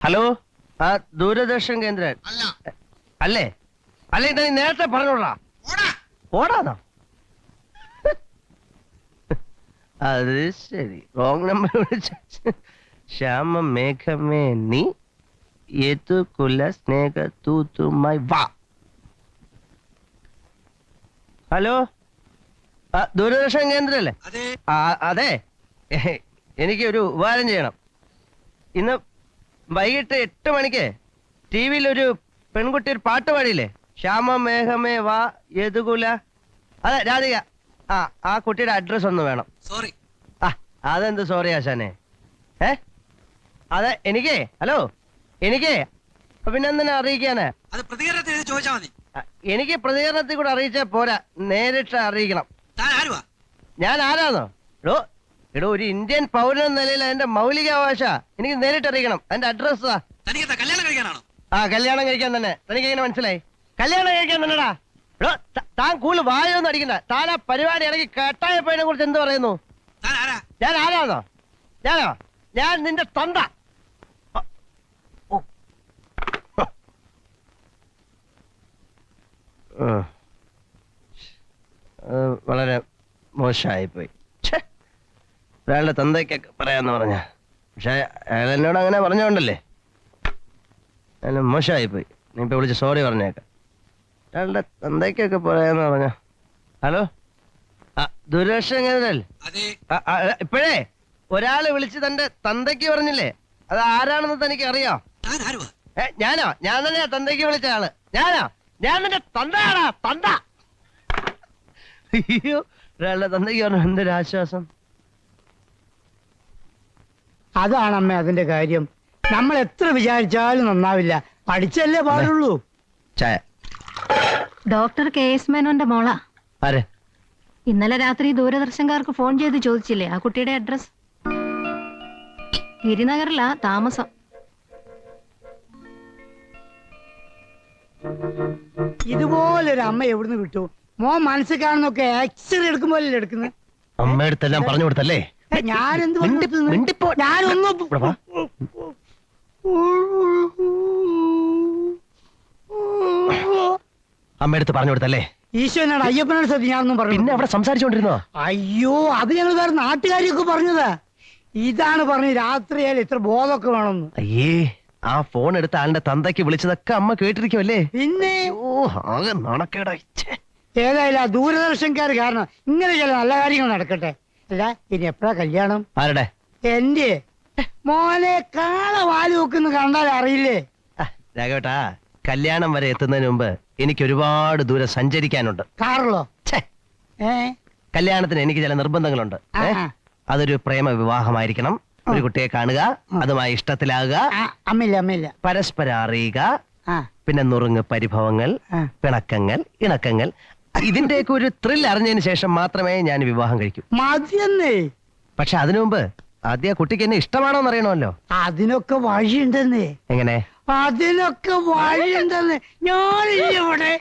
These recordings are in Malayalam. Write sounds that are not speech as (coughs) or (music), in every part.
ഹലോ? ആ ദൂരദർശൻ കേന്ദ്ര അല്ല. അല്ലേ? അല്ലേ ഇത് നീ നേരത്തെ പറഞ്ഞോളാ. ഓടാ. ഓടാന്നോ? അത് ശരി. റോങ് നമ്പർ വിളിച്ച. ശ്യാമ മേഘമേ നീ ഏതു കുല സ്നേഹ തൂത്തുമായി വാ. ഹലോ? ആ ദൂരദർശൻ കേന്ദ്രല്ലേ? അതെ. അതെ. എനിക്ക് ഒരു ഉപകാരം ചെയ്യണം. ഇന്ന് വൈകിട്ട് എട്ട് മണിക്ക് ടി വിയിൽ ഒരു പെൺകുട്ടി ഒരു പാട്ട് പാടിയില്ലേ? ശ്യാമ മേഘമേ വാ യദുകുല. അതെ രാധിക. ആ ആ കുട്ടിയുടെ അഡ്രസ് ഒന്ന് വേണം. സോറി ആ അതെന്ത് സോറി ആശാനെ? ഏ? അതെ എനിക്കേ? ഹലോ എനിക്കേ? പിന്നെ എന്തിനാ അറിയിക്കാന്? അത് പ്രതികരണത്തിൽ എഴുതി ചോദിച്ചാൽ മതി. ആ, എനിക്ക് പ്രതികരണത്തിൽ കൂടെ അറിയിച്ചാൽ പോരാ. നേരിട്ട് അറിയിക്കണം. താൻ ആരുവാ? ഞാൻ ആരാന്നോ? എടോ ഒരു ഇന്ത്യൻ പൗരൻ എന്ന നിലയിൽ അതിന്റെ മൗലികാവകാശ എനിക്ക് നേരിട്ട് അറിയിക്കണം. അതിന്റെ അഡ്രസ് തനിക്കെന്താ കല്യാണം കഴിക്കാനാണോ? ആ കല്യാണം കഴിക്കാൻ തന്നെ. തനിക്ക് എങ്ങനെ മനസ്സിലായി? കല്യാണം കഴിക്കാൻ തന്നെടാ. എടോ താൻ കൂടുതൽ വായൊന്നും അടിക്കണ്ട. താൻ ആ പരിപാടി ഇറങ്ങി കെട്ടായപ്പോയതിനെ കുറിച്ച് എന്ത് പറയുന്നു? ഞാൻ ആരാണോ ഞാനോ? ഞാൻ നിന്റെ തന്ത. വളരെ മോശമായിപ്പോയി ഛെ. ഒരാളുടെ തന്തയ്ക്കൊക്കെ പറയാന്ന് പറഞ്ഞ. പക്ഷെ അയാൾ എന്നോട് അങ്ങനെ പറഞ്ഞോണ്ടല്ലേ? അയാൾ മോശമായിപ്പോയി. നീ ഇപ്പൊ വിളിച്ച് സോറി പറഞ്ഞേക്കാം. ഒരാളുടെ തന്തയ്ക്കൊക്കെ പറയാന്ന് പറഞ്ഞ. ഹലോ? ആ ദുരക്ഷം കേന്ദ്രല്ലേ അതെ. ആ, ആ, ഇപ്പോഴേ ഒരാൾ വിളിച്ച് തന്റെ തന്തയ്ക്ക് പറഞ്ഞില്ലേ? അത് ആരാണെന്ന് തനിക്ക് അറിയോ ഞാനോ? ഞാൻ തന്നെയാ തന്തയ്ക്ക് വിളിച്ച ആൾ. ഞാനോ? ഞാൻ നിന്റെ തന്തയാടാ തന്ത. അയ്യോ ഒരാളുടെ തന്തയ്ക്ക് പറഞ്ഞു എന്തൊരു ആശ്വാസം. അതാണ് അമ്മ അതിന്റെ കാര്യം. നമ്മൾ എത്ര വിചാരിച്ചാലും നന്നാവില്ല. പഠിച്ചല്ലേ പാടുള്ളൂ. ചായ. ഡോക്ടർ കെ എസ് മേനോന്റെ മോള. ആരെ? ഇന്നലെ രാത്രി ദൂരദർശൻകാർക്ക് ഫോൺ ചെയ്ത് ചോദിച്ചില്ലേ ആ കുട്ടിയുടെ അഡ്രസ്? ഗിരിനഗറിലാ താമസം. ഇതുപോലൊരു അമ്മ എവിടുന്ന് കിട്ടു? മോൻ മനസ്സിൽ കാണുന്നൊക്കെ എക്സ്റേ എടുക്കുമ്പോഴല്ലേ എടുക്കുന്നത് അമ്മയടുത്തെല്ലാം പറഞ്ഞു കൊടുത്തല്ലേ? ഞാനെന്ത്. ഞാനൊന്നും. അമ്മയടുത്ത് പറഞ്ഞു കൊടുത്തല്ലേ? ഈശോനാണ് അയ്യപ്പനോട് സത്യം. ഞാനൊന്നും പിന്നെ പറഞ്ഞു അവിടെ സംസാരിച്ചോണ്ടിരുന്നോ? അയ്യോ അത് ഞങ്ങൾ വേറെ നാട്ടുകാരിയൊക്കെ പറഞ്ഞതാ. ഇതാണ് പറഞ്ഞു രാത്രിയായാലും ഇത്ര ബോധമൊക്കെ വേണമെന്ന്. അയ്യേ ആ ഫോൺ എടുത്ത ആളുടെ തന്തയ്ക്ക് വിളിച്ചതൊക്കെ അമ്മ കേട്ടിരിക്കുമല്ലേ പിന്നെ? ഓ ആകെ നടക്കേടാ. ഏതായാലും ആ ദൂരദർശൻകാർ കാരണം ഇങ്ങനെ ചില നല്ല കാര്യങ്ങൾ നടക്കട്ടെ. അല്ല ഇനി എപ്പോഴാ കല്യാണം? ആരുടെ? എന്റെ മോനെ കാള വാൽ വെക്കുന്ന കണ്ടാൽ അറിയില്ലേ? രാഘവേട്ടാ കല്യാണം വരെ എത്തുന്നതിന് മുമ്പ് എനിക്ക് ഒരുപാട് ദൂരം സഞ്ചരിക്കാനുണ്ട്. കാറിലോ ഏ? കല്യാണത്തിന് എനിക്ക് ചില നിർബന്ധങ്ങളുണ്ട്. ഏ? അതൊരു പ്രേമ വിവാഹമായിരിക്കണം ഒരു കുട്ടിയെ കാണുക അതുമായി ഇഷ്ടത്തിലാകുക. ആ, അമ്മയില്ല അമ്മയില്ല. പരസ്പരം അറിയുക. ആ. പിന്നെ നുറുങ്ങ് പരിഭവങ്ങൾ ആ. പിണക്കങ്ങൾ ഇണക്കങ്ങൾ ഇതിന്റെയൊക്കെ ഒരു ത്രിൽ അറിഞ്ഞതിന് ശേഷം മാത്രമേ ഞാൻ വിവാഹം കഴിക്കൂ. മതിയെന്നേ. പക്ഷെ അതിനു മുമ്പ് ആദ്യ കുട്ടിക്ക് എന്നെ ഇഷ്ടമാണോ എന്ന് അറിയണമല്ലോ. അതിനൊക്കെ വഴിയുണ്ടെന്നേ. എങ്ങനെ? അതിനൊക്കെ വഴിയുണ്ടെന്ന് ഞാനില്ല ഇവിടെ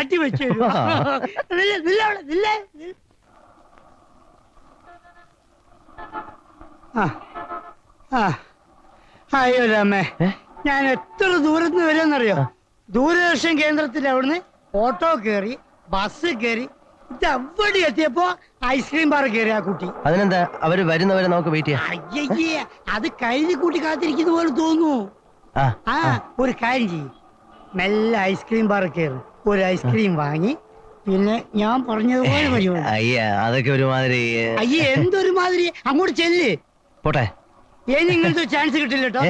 ഒറ്റ വെച്ചു അയ്യോ രാമേ? ഞാൻ എത്ര ദൂരത്ത് വരുമെന്നറിയോ? ദൂരദർശൻ കേന്ദ്രത്തിൽ അവിടുന്ന് ഓട്ടോ കേറി ബസ് കേറി ഇത് എവിടെ എത്തിയപ്പോ ഐസ്ക്രീം ബാർ കയറി ആ കുട്ടി. അതിനെന്താ? അവർ വരുന്നവരെ നമുക്ക് വെയിറ്റ് ചെയ്യാം. അയ്യേ അത് കഴിഞ്ഞ കൂട്ടി കാത്തിരിക്കുന്ന പോലെ തോന്നുന്നു. ആ ആ ഒരു കാര്യം ചെയ്യും. മെല്ലെ ഐസ്ക്രീം ബാർ കയറി ഒരു ഐസ്ക്രീം വാങ്ങി പിന്നെ ഞാൻ പറഞ്ഞതുപോലെ പരിപാടി (laughs) അയ്യ അതൊക്കെ ഒരുമാതിരി ഏ, അയ്യേ എന്തൊരു മാതിരി അങ്ങോട്ട് ചെല്ല്. പോട്ടെ. ഇനി ഇങ്ങനത്തെ ചാൻസ് കിട്ടില്ല കേട്ടോ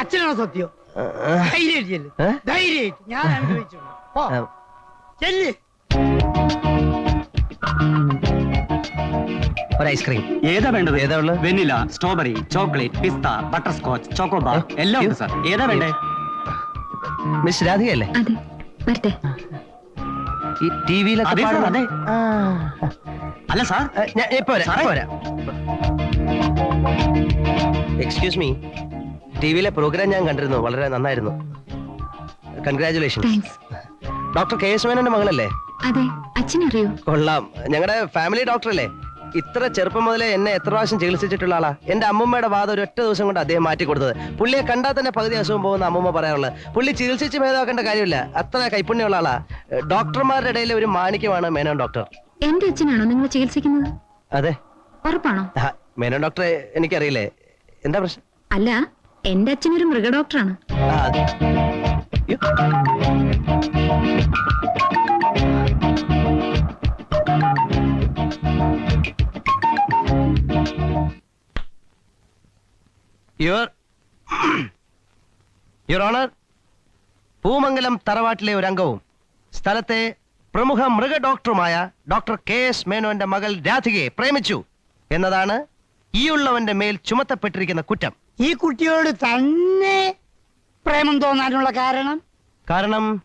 അച്ഛനാണോ സത്യം? ആ, ധൈര്യമായിട്ട് ചെല്ല്. ഏ? ധൈര്യമായിട്ട്. ഞാൻ അനുഭവിച്ചു ചെല്ല്. ഒരു ഐസ്ക്രീം ഏതാ വേണ്ടത്? ഏതാ ഉള്ളത്? Vanilla strawberry chocolate pista butterscotch chocobar? എല്ലാം ഉണ്ട് സാർ. ഏതാ വേണ്ടേ? മിസ് രാധികയല്ലേ? അതെ. വരട്ടെ. ഈ ടി വിയിലൊക്കെ അതെ, സാർ, അതെ. അല്ല സാർ. ഞാൻ ഇപ്പൊ വരാം സാറേ. ഇപ്പൊ വരാം. എക്സ്ക്യൂസ് മീ ടി വിയിലെ പ്രോഗ്രാം ഞാൻ കണ്ടിരുന്നു വളരെ നന്നായിരുന്നു. Congratulation thanks doctor K S മേനന്റെ മകളല്ലേ? അതെ അച്ഛനറിയോ? കൊള്ളാം. ഞങ്ങളുടെ ഫാമിലി ഡോക്ടർ അല്ലേ ഇത്ര ചെറുപ്പം മുതലേ എന്നെ എത്ര പ്രാവശ്യം ചികിത്സിച്ചിട്ടുള്ള ആളാ. എന്റെ അമ്മമ്മയുടെ വാദം ഒരു ഒറ്റ ദിവസം കൊണ്ട് അദ്ദേഹം മാറ്റി കൊടുത്തത്. പുള്ളിയെ കണ്ടാൽ തന്നെ പകുതി അസുഖം പോകുന്ന അമ്മമ്മ പറയാറുള്ളത് പുള്ളി ചികിത്സിച്ച് ഭേദമാക്കേണ്ട കാര്യമില്ല. അത്ര കൈപ്പുണ്യമുള്ള ആളാ. ഡോക്ടർമാരുടെ ഇടയിലെ ഒരു മാണിക്യമാണ് മേനോൻ ഡോക്ടർ. എന്റെ അച്ഛനാണോ നിങ്ങൾ ചികിത്സിക്കുന്നത്? അതെ. ഉറപ്പാണോ? മേനോൻ ഡോക്ടറെ എനിക്കറിയില്ലേ. എന്താ പ്രശ്നം? അല്ല എന്റെ അച്ഛനൊരു മൃഗഡോക്ടറാണ് ആ, അത്. Your, your Honor, honour Poomangalam തറവാട്ടിലെ ഒരു അംഗവും സ്ഥലത്തെ പ്രമുഖ മൃഗ ഡോക്ടറുമായ ഡോക്ടർ കെ എസ് മേനോന്റെ മകൾ രാധികയെ പ്രേമിച്ചു എന്നതാണ് ഈ ഉള്ളവന്റെ മേൽ ചുമത്തപ്പെട്ടിരിക്കുന്ന കുറ്റം ഈ കുട്ടിയോട് തന്നെ പ്രേമം തോന്നാനുള്ള കാരണം? കാരണം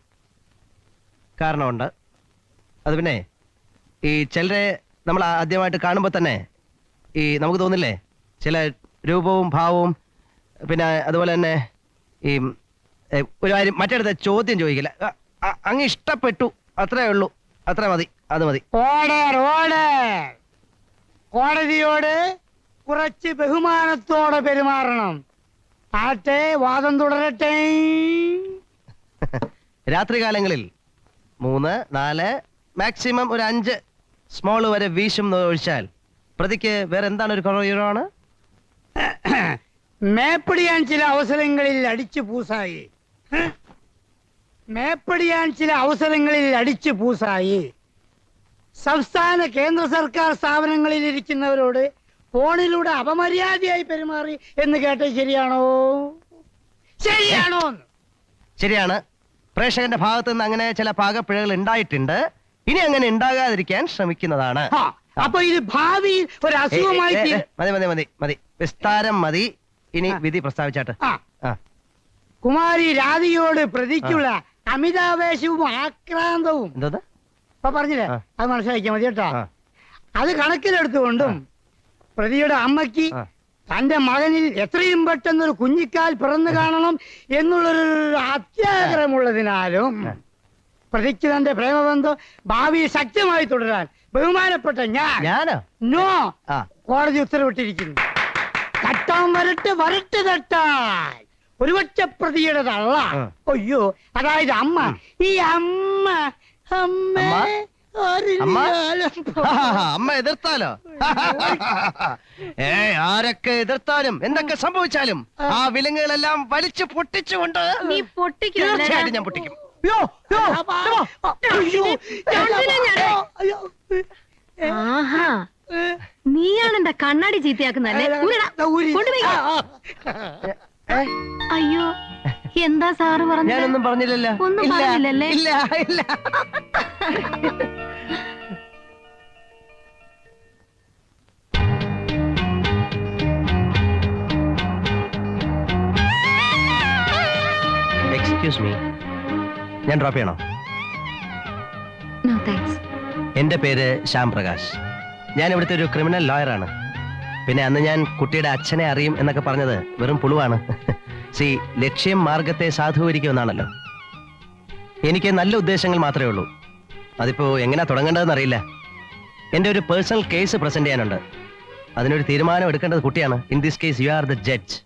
കാരണമുണ്ട്. അത് പിന്നെ ഈ ചിലരെ നമ്മൾ ആദ്യമായിട്ട് കാണുമ്പോൾ തന്നെ ഈ നമുക്ക് തോന്നില്ലേ? ചില രൂപവും ഭാവവും പിന്നെ അതുപോലെ തന്നെ ഈ ഏ, ഒരു കാര്യം മറ്റടുത്ത ചോദ്യം ചോദിക്കില്ല. അ- അ- അങ്ങ് ഇഷ്ടപ്പെട്ടു. അത്രേ ഉള്ളൂ. അത്ര മതി. അത് മതി. കോടതിയോട് കുറച്ച് ബഹുമാനത്തോടെ പെരുമാറണം. ആട്ടെ വാദം തുടരട്ടെ. (laughs) രാത്രികാലങ്ങളിൽ മൂന്ന് നാല് മാക്സിമം ഒരു അഞ്ച് സ്മോൾ വരെ വീശും ഒഴിച്ചാൽ പ്രതിക്ക് വേറെ എന്താണ് ഒരു കുറവാണ് (coughs) മേപ്പടിയാൻ ചില അവസരങ്ങളിൽ അടിച്ചു പൂസായി? മേപ്പടിയാൻ ചില അവസരങ്ങളിൽ അടിച്ചു പൂസായി. സംസ്ഥാന കേന്ദ്ര സർക്കാർ സ്ഥാപനങ്ങളിൽ ഇരിക്കുന്നവരോട് ഫോണിലൂടെ അപമര്യാദയായി പെരുമാറി എന്ന് കേട്ടത് ശരിയാണോ? ശരിയാണോ ശരിയാണ്. പ്രേക്ഷകന്റെ ഭാഗത്ത് നിന്ന് അങ്ങനെ ചില പാകപ്പിഴകൾ ഉണ്ടായിട്ടുണ്ട്. ഇനി അങ്ങനെ ഉണ്ടാകാതിരിക്കാൻ ശ്രമിക്കുന്നതാണ്. അപ്പൊ ഇത് ഭാവി ഒരു അസുഖമായി മതി മതി മതി മതി. വിസ്താരം മതി. ഇനി. വിധി പ്രസ്താവിച്ചാട്ട്. കുമാരി രാധിയോട് പ്രതിക്കുള്ള അമിതാവേശവും ആക്രാന്തവും. പറഞ്ഞില്ലേ? അത് മനസ്സിലാക്കിയാൽ മതി കേട്ടോ. അത് കണക്കിലെടുത്തുകൊണ്ടും പ്രതിയുടെ അമ്മയ്ക്ക് തന്റെ മകനിൽ എത്രയും പെട്ടെന്ന് ഒരു കുഞ്ഞിക്കാൽ പിറന്നു കാണണം എന്നുള്ളൊരു അത്യാഗ്രഹമുള്ളതിനാലും പ്രതിക്ക് തന്റെ പ്രേമബന്ധം ഭാവി ശക്തമായി തുടരാൻ ബഹുമാനപ്പെട്ട ഞാൻ നോ കോടതി ഉത്തരവിട്ടിരിക്കുന്നു. തട്ടാൻ വരട്ടെ വരട്ട് തട്ടാൻ. ഒരുപക്ഷെ പ്രതിയുടെ തള്ള. അയ്യോ അതായത് അമ്മ. ഈ അമ്മ. അമ്മ? അമ്മ? അമ്മ? എതിർത്താലോ? ഏ ആരൊക്കെ എതിർത്താലും എന്തൊക്കെ സംഭവിച്ചാലും ആ. വിലങ്ങുകളെല്ലാം വലിച്ചു പൊട്ടിച്ചുകൊണ്ട് നീ പൊട്ടിക്കില്ല തീർച്ചയായിട്ടും ഞാൻ പൊട്ടിക്കും. ആഹാ. നീയാണ് കണ്ണാടി ചീത്തയാക്കുന്നല്ലേ അയ്യോ എന്താ സാറ് പറഞ്ഞു ഞാനൊന്നും പറഞ്ഞില്ലല്ലോ. ഒന്നും ഇല്ല, പറഞ്ഞില്ലല്ലേ? ഇല്ല ഇല്ല. ഞാൻ ഡ്രോപ്പ് ചെയ്യണോ? നോ താങ്ക്സ് എന്റെ പേര് ശ്യാം പ്രകാശ്. ഞാൻ ഇവിടുത്തെ ഒരു ക്രിമിനൽ ലോയറാണ് പിന്നെ അന്ന് ഞാൻ കുട്ടിയുടെ അച്ഛനെ അറിയും എന്നൊക്കെ പറഞ്ഞത് വെറും പുളുവാണ്. (laughs) സി ലക്ഷ്യം മാർഗത്തെ സാധൂകരിക്കുമെന്നാണല്ലോ. എനിക്ക് നല്ല ഉദ്ദേശങ്ങൾ മാത്രമേ ഉള്ളൂ. അതിപ്പോ എങ്ങനെ തുടങ്ങേണ്ടതെന്ന് അറിയില്ല. എന്റെ ഒരു പേഴ്സണൽ കേസ് പ്രസന്റ് ചെയ്യാനുണ്ട്. അതിനൊരു തീരുമാനം എടുക്കേണ്ടത് കുട്ടിയാണ്. In this case you are the judge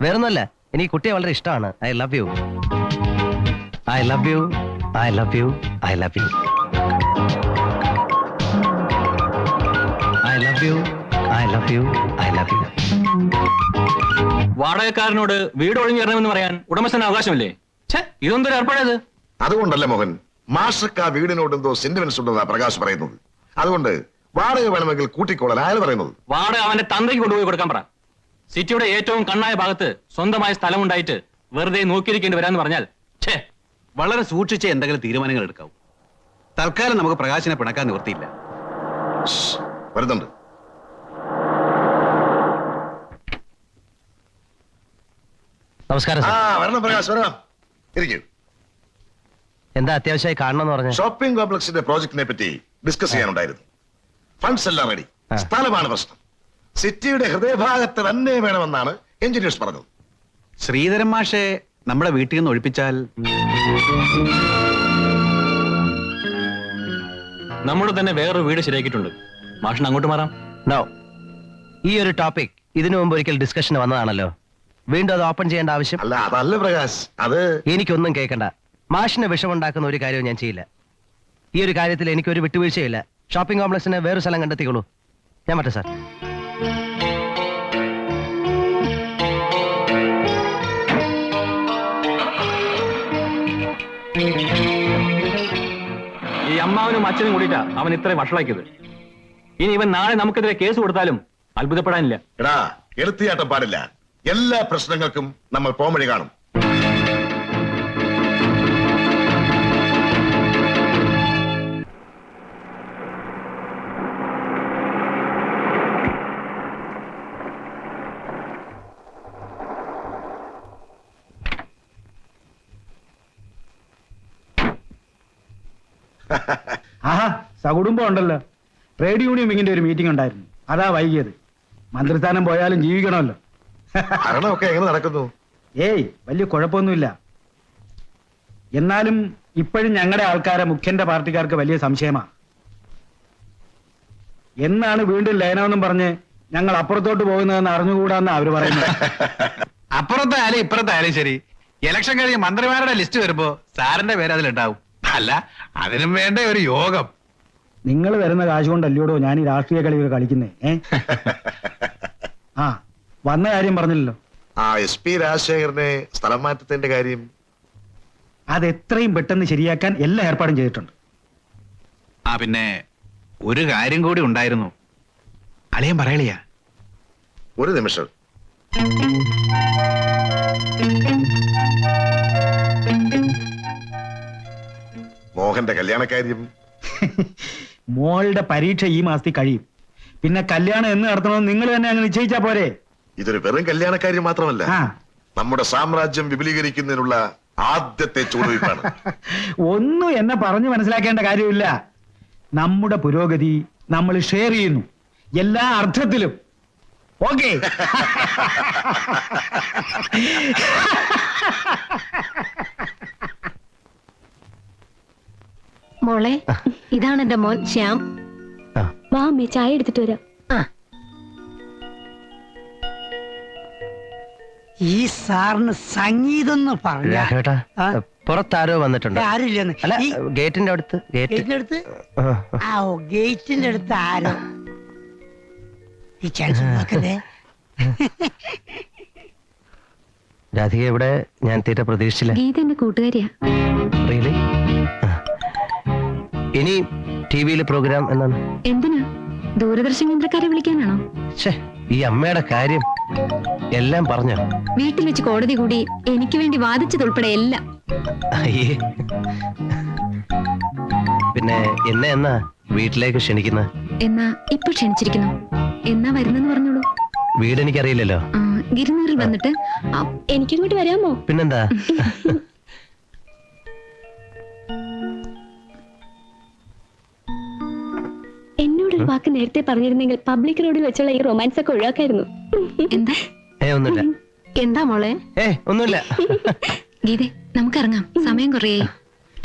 വേറൊന്നുമല്ല എനിക്ക് കുട്ടിയെ വളരെ ഇഷ്ടമാണ്. I love you I love you I love you I love you I love you I love you I love you വാടകക്കാരനോട് വീട് ഒഴിഞ്ഞു തരണമെന്ന് പറയാൻ ഉടമസ്ഥന് അവകാശമില്ലേ? ഇതൊന്നും ഇതൊന്തൊരു ഏർപ്പാടേത്. അതുകൊണ്ടല്ല മോഹൻ മാഷക്ക ആ വീടിനോട് എന്തോ സെന്റിമെന്റ്സ് ഉണ്ടെന്നാ പ്രകാശ് പറയുന്നത്. അതുകൊണ്ട് വാടക വേണമെങ്കിൽ കൂട്ടിക്കോളാൻ അയാൾ പറയുന്നത്? വാടക അവന്റെ തന്തയ്ക്ക് കൊണ്ടുപോയി കൊടുക്കാൻ പറ. സിറ്റിയുടെ ഏറ്റവും കണ്ണായ ഭാഗത്ത് സ്വന്തമായ സ്ഥലമുണ്ടായിട്ട് വെറുതെ നോക്കിയിരിക്കേണ്ടി വരാന്ന് പറഞ്ഞാൽ ഛേ വളരെ സൂക്ഷിച്ച് എന്തെങ്കിലും തീരുമാനങ്ങൾ എടുക്കാവൂ. തൽക്കാലം നമുക്ക് പ്രകാശിനെ പിണക്കാൻ നിവൃത്തിയില്ല. വരുന്നുണ്ട്. നമസ്കാരം ആ സാർ വരണം പ്രകാശ് വരണം. ഇരിക്കൂ. എന്താ അത്യാവശ്യമായി കാണണമെന്ന് പറഞ്ഞു? ഷോപ്പിംഗ് കോംപ്ലക്സിന്റെ പ്രോജക്റ്റിനെ പറ്റി ഡിസ്കസ് ചെയ്യാനുണ്ടായിരുന്നു. ഫണ്ട്സ് എല്ലാം റെഡി സ്ഥലമാണ് പ്രശ്നം. സിറ്റിയുടെ ഹൃദയഭാഗത്ത് തന്നെ വേണമെന്നാണ് എഞ്ചിനീയേഴ്സ് പറഞ്ഞത്. ശ്രീധരൻ മാഷെ നമ്മുടെ വീട്ടിൽ നിന്ന് ഒഴിപ്പിച്ചാൽ നമ്മുടെ തന്നെ വേറൊരു വീട് ശരിയാക്കിയിട്ടുണ്ട്. മാഷിന് അങ്ങോട്ട് മാറാം. നോ ഈ ഒരു ടോപ്പിക് ഇതിനു മുമ്പ് ഒരിക്കൽ ഡിസ്കഷൻ വന്നതാണല്ലോ. വീണ്ടും അത് ഓപ്പൺ ചെയ്യേണ്ട ആവശ്യം? അല്ല അതല്ല പ്രകാശ് അത് എനിക്കൊന്നും കേൾക്കണ്ട. മാഷിന് വിഷമുണ്ടാക്കുന്ന ഒരു കാര്യവും ഞാൻ ചെയ്യില്ല. ഈ ഒരു കാര്യത്തിൽ എനിക്കൊരു വിട്ടുവീഴ്ചയില്ല. ഷോപ്പിംഗ് കോംപ്ലക്സിന് വേറൊരു സ്ഥലം കണ്ടെത്തിക്കോളൂ. ഞാൻ പറ്റേ സാർ അമ്മാവനും അച്ഛനും കൂടിയിട്ടാ അവൻ ഇത്രയും വഷളാക്കിയത്. ഇനി ഇവൻ നാളെ നമുക്കെതിരെ കേസ് കൊടുത്താലും അത്ഭുതപ്പെടാനില്ല. എടാ എടുത്തിയാട്ടം പാടില്ല. എല്ലാ പ്രശ്നങ്ങൾക്കും നമ്മൾ പോംവഴി കാണും. ആഹാ (laughs) സകുടുംബം ഉണ്ടല്ലോ. ട്രേഡ് യൂണിയൻ വിങ്ങിന്റെ ഒരു മീറ്റിംഗ് ഉണ്ടായിരുന്നു. അതാ വൈകിയത്. മന്ത്രിസ്ഥാനം പോയാലും ജീവിക്കണമല്ലോ. ഭരണമൊക്കെ എങ്ങനെ നടക്കുന്നു? ഏയ് വലിയ കുഴപ്പമൊന്നുമില്ല. എന്നാലും ഇപ്പോഴും ഞങ്ങളുടെ ആൾക്കാരെ മുഖ്യന്റെ പാർട്ടിക്കാർക്ക് വലിയ സംശയമാ. എന്നാണ് വീണ്ടും ലയനമെന്നും പറഞ്ഞ് ഞങ്ങൾ അപ്പുറത്തോട്ട് പോകുന്നതെന്ന് അറിഞ്ഞുകൂടാന്ന് അവർ പറയുന്നത്. (laughs) അപ്പുറത്തായാലും ഇപ്പുറത്തായാലും ശരി. ഇലക്ഷൻ കഴിഞ്ഞ് മന്ത്രിമാരുടെ ലിസ്റ്റ് വരുമ്പോ സാറിന്റെ പേര് അതിലുണ്ടാവും. അല്ല അതിനും വേണ്ട ഒരു യോഗം. നിങ്ങൾ വരുന്ന കാശ് കൊണ്ടല്ലോടോ ഞാൻ ഈ രാഷ്ട്രീയ കളിയൊക്കെ കളിക്കുന്നേ ഏ? (laughs) ആ വന്ന കാര്യം പറഞ്ഞില്ലല്ലോ. ആ എസ് പി രാജശേഖരനെ സ്ഥലം മാറ്റത്തിന്റെ കാര്യം. അത് എത്രയും പെട്ടെന്ന് ശരിയാക്കാൻ എല്ലാ ഏർപ്പാടും ചെയ്തിട്ടുണ്ട്. ആ പിന്നെ ഒരു കാര്യം കൂടി ഉണ്ടായിരുന്നു. അളിയൻ പറയളിയാ. ഒരു നിമിഷം. മോഹന്റെ കല്യാണക്കാര്യം. (laughs) മോളുടെ പരീക്ഷ ഈ മാസത്തിൽ കഴിയും. പിന്നെ കല്യാണം എന്ന് നടത്തണമെന്ന് നിങ്ങൾ തന്നെ അങ്ങ് നിശ്ചയിച്ചാ പോരെ? ഇതൊരു വെറും കല്യാണക്കാര്യം മാത്രമല്ല. ആ. നമ്മുടെ സാമ്രാജ്യം വിപുലീകരിക്കുന്നതിനുള്ള ആദ്യത്തെ ചുവടുവയ്പ്പാണ്. (laughs) ഒന്നും എന്നെ പറഞ്ഞു മനസ്സിലാക്കേണ്ട കാര്യമില്ല. നമ്മുടെ പുരോഗതി നമ്മൾ ഷെയർ ചെയ്യുന്നു. എല്ലാ അർത്ഥത്തിലും. ഓക്കെ മോളെ ഇതാണ് എന്റെ മോൻ ശ്യാം. ആ. വാ അമ്മേ ചായ എടുത്തിട്ട് വരാം. ഈ സാറിന് സംഗീതം എന്ന് പറഞ്ഞ രാഘവേട്ടാ ആ? പുറത്താരോ വന്നിട്ടുണ്ട്. ആരില്ലെന്ന്. അല്ല ഈ ഗേറ്റിന്റെ അടുത്ത് ഗേറ്റ്. ഗേറ്റിന്റെ അടുത്ത്? ആ, ആ ഓ ഗേറ്റിന്റെ അടുത്ത് ആരോ? ഈ ചാൻസ് നോക്കല്ലേ രാധിക ഇവിടെ ഞാൻ തീരെ പ്രതീക്ഷിച്ചില്ല. ഗീത എന്റെ കൂട്ടുകാരിയാ. Really? ആ. ഇനി ടി വിയിലെ പ്രോഗ്രാം എന്നാണ്. എന്തിനാ? ദൂരദർശൻ കേന്ദ്രക്കാരെ വിളിക്കാനാണോ? ഈ അമ്മയുടെ കാര്യം എല്ലാം പറഞ്ഞോ. വീട്ടിൽ വെച്ച് കോടതി കൂടി എനിക്ക് വേണ്ടി വാദിച്ചതുൾപ്പെടെ എല്ലാം. പിന്നെ എന്നെ എന്നാ വീട്ടിലേക്ക് ക്ഷണിക്കുന്ന? എന്നാ ഇപ്പൊ ക്ഷണിച്ചിരിക്കുന്നു. എന്നാ വരുന്നെന്ന് പറഞ്ഞോളൂ. വീട് എനിക്കറിയില്ലല്ലോ ഗിരിനീറിൽ വന്നിട്ട് എനിക്കിങ്ങോട്ട് വരാമോ? പിന്നെന്താ? (laughs) വാക്ക് നേരത്തെ പറഞ്ഞിരുന്നെങ്കിൽ പബ്ലിക് റോഡിൽ വെച്ചുള്ള ഈ റൊമാൻസ് ഒക്കെ ഒഴിവാക്കായിരുന്നു. എന്താ? ഏ ഒന്നുമില്ല. എന്താ മോളെ? ഏ ഒന്നുമില്ല. ഗീതേ നമുക്കിറങ്ങാം. സമയം കുറേ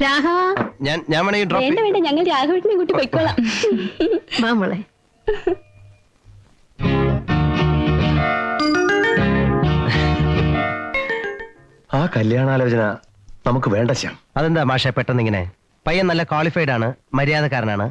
രാഘവ? ഞാൻ ഞാൻ വേണമെങ്കിൽ ഡ്രോപ്പ് വേണ്ട വേണ്ട. ഞങ്ങൾ രാഘവേട്ടനെ കൂട്ടി പോയിക്കോളാം. വാ മോളെ. ആ കല്യാണാലോചന നമുക്ക് വേണ്ട ശ്യാം. അതെന്താ മാഷെ പെട്ടെന്ന് ഇങ്ങനെ പയ്യൻ നല്ല ക്വാളിഫൈഡ് ആണ് മര്യാദക്കാരനാണ്.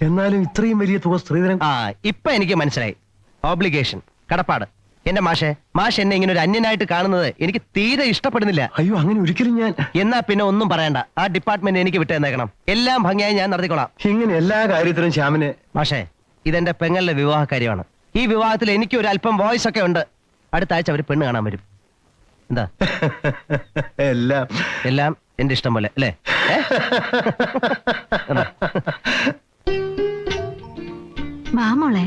എന്നാലും ഇത്രയും വലിയ തുക സ്ത്രീധനം ആ ഇപ്പൊ എനിക്ക് മനസ്സിലായി. ഓബ്ലിഗേഷൻ കടപ്പാട്. എന്റെ മാഷെ മാഷ് എന്നെ ഇങ്ങനെ ഒരു അന്യനായിട്ട് കാണുന്നത് എനിക്ക് തീരെ ഇഷ്ടപ്പെടുന്നില്ല. അയ്യോ അങ്ങനെ ഒരിക്കലും ഞാൻ എന്നാ പിന്നെ ഒന്നും പറയണ്ട. ആ ഡിപ്പാർട്ട്മെന്റ് എനിക്ക് വിട്ടേന്നേക്കണം എല്ലാം ഭംഗിയായി ഞാൻ നടത്തിക്കോളാം. ഇങ്ങനെ എല്ലാ കാര്യത്തിലും ശ്യാമിന് മാഷേ ഇതെന്റെ പെങ്ങളുടെ വിവാഹ കാര്യമാണ് ഈ വിവാഹത്തിൽ എനിക്ക് ഒരു അല്പം വോയിസ് ഒക്കെ ഉണ്ട്. അടുത്ത ആഴ്ച അവർ പെണ്ണ് കാണാൻ വരും. എന്താ? എല്ലാം എല്ലാം എന്റെ ഇഷ്ടം പോലെ അല്ലേ? (laughs) വാ മോളെ.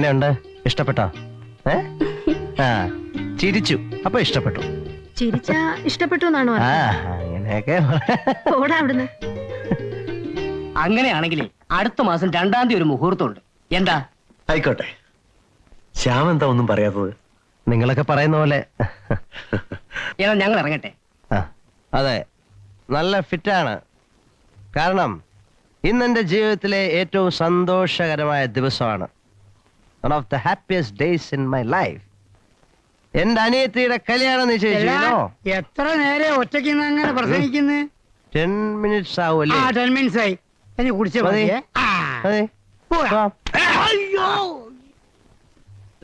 എങ്ങനെയുണ്ട്? ഇഷ്ടപ്പെട്ടോ? ഏ? ആ ചിരിച്ചു. അപ്പൊ ഇഷ്ടപ്പെട്ടു. ചിരിച്ച ഇഷ്ടപ്പെട്ടു എന്നാണോ ആ അങ്ങനെയൊക്കെ. ഓടാ അവിടുന്ന്. അങ്ങനെയാണെങ്കിൽ അടുത്ത മാസം രണ്ടാം തീയതി ഒരു മുഹൂർത്തമുണ്ട്. എന്താ? ആയിക്കോട്ടെ. ശ്യാം എന്താ ഒന്നും പറയാത്തത്? നിങ്ങളൊക്കെ പറയുന്ന പോലെ. ഏതാ ഞങ്ങൾ ഇറങ്ങട്ടെ. ആ, അതെ. നല്ല ഫിറ്റാണ്. കാരണം ഇന്ന് എന്റെ ജീവിതത്തിലെ ഏറ്റവും സന്തോഷകരമായ ദിവസമാണ്. One of the happiest days in my life എന്റെ അനിയത്തിയുടെ കല്യാണം നിശ്ചയിച്ചിരുന്നോ എത്ര നേരെ ഒറ്റയ്ക്ക് അങ്ങനെ പ്രസംഗിക്കുന്നത് ടെൻ മിനിറ്റ്സ് ആ ആവുമല്ലേ? ടെൻ മിനിറ്റ്സ് ആയി. ഇനി കുടിച്ച മതി. ആ.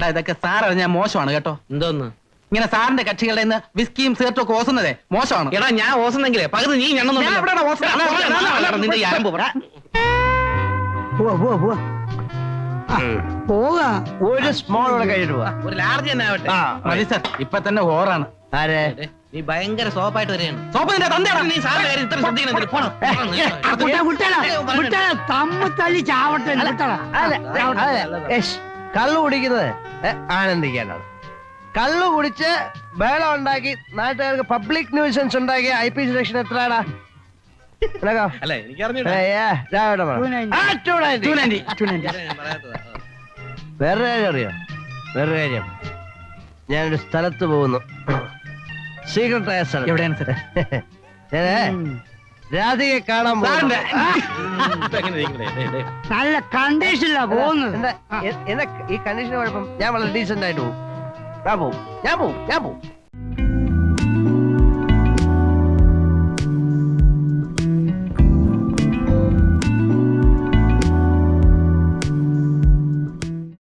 ഇതൊക്കെ സാർ അറിഞ്ഞാൽ മോശമാണ് കേട്ടോ. എന്തോന്ന്? ഇങ്ങനെ സാറിന്റെ കക്ഷികളുടെ നിന്ന് വിസ്കിയും സിഗരറ്റും ഒക്കെ ഓസുന്നതേ മോശമാണ്. എടാ ഞാൻ ഓസുന്നെങ്കിലേ പകുതി നീ ഓസുന്നത്? നിന്റെ പോവാ ഒരു സ്മോൾ കൂടെ കഴിഞ്ഞിട്ട് പോവാ ഒരു ലാർജ് തന്നെ ആവട്ടെ. ആ, മതി സാർ. ഇപ്പൊ തന്നെ ഓറാണ് ആരെ? നീ ഭയങ്കര സോപ്പായിട്ട് വരികയാണ്. സോപ്പ് നിന്റെ തന്തയാടാ. നീ സാറിന്റെ കാര്യം ഇത്ര ശ്രദ്ധിക്കണം. പോണം. തമ്മ് ചാവട്ടെ അതെ. യെസ്. കള്ളു കുടിക്കുന്നത് ആനന്ദിക്കാനാണ്. കള്ളു കുടിച്ച് ബേളം ഉണ്ടാക്കി നാട്ടുകാർക്ക് പബ്ലിക് ന്യൂസൻസ് ഉണ്ടാക്കിയ ഐ പി സെക്ഷൻ എത്രയാടാ? അല്ല എനിക്ക് ഏ, ഏ, 290. 290. 290, 290. വേറൊരു കാര്യം അറിയോ? വേറൊരു കാര്യം. ഞാനൊരു സ്ഥലത്ത് പോകുന്നു. സീക്രട്ടായ സ്ഥലം? എവിടെയാണ് സാർ ഞാനേ രാധികയെ കാണാൻ പോകുന്നു. നല്ല കണ്ടീഷനിലാ പോകുന്നത്. ഈ കണ്ടീഷൻ കുഴപ്പം? ഞാൻ വളരെ ഡീസെന്റ് ആയിട്ട് പോകും. ഞാൻ പോകും ഞാൻ പോകും ഞാൻ പോവും.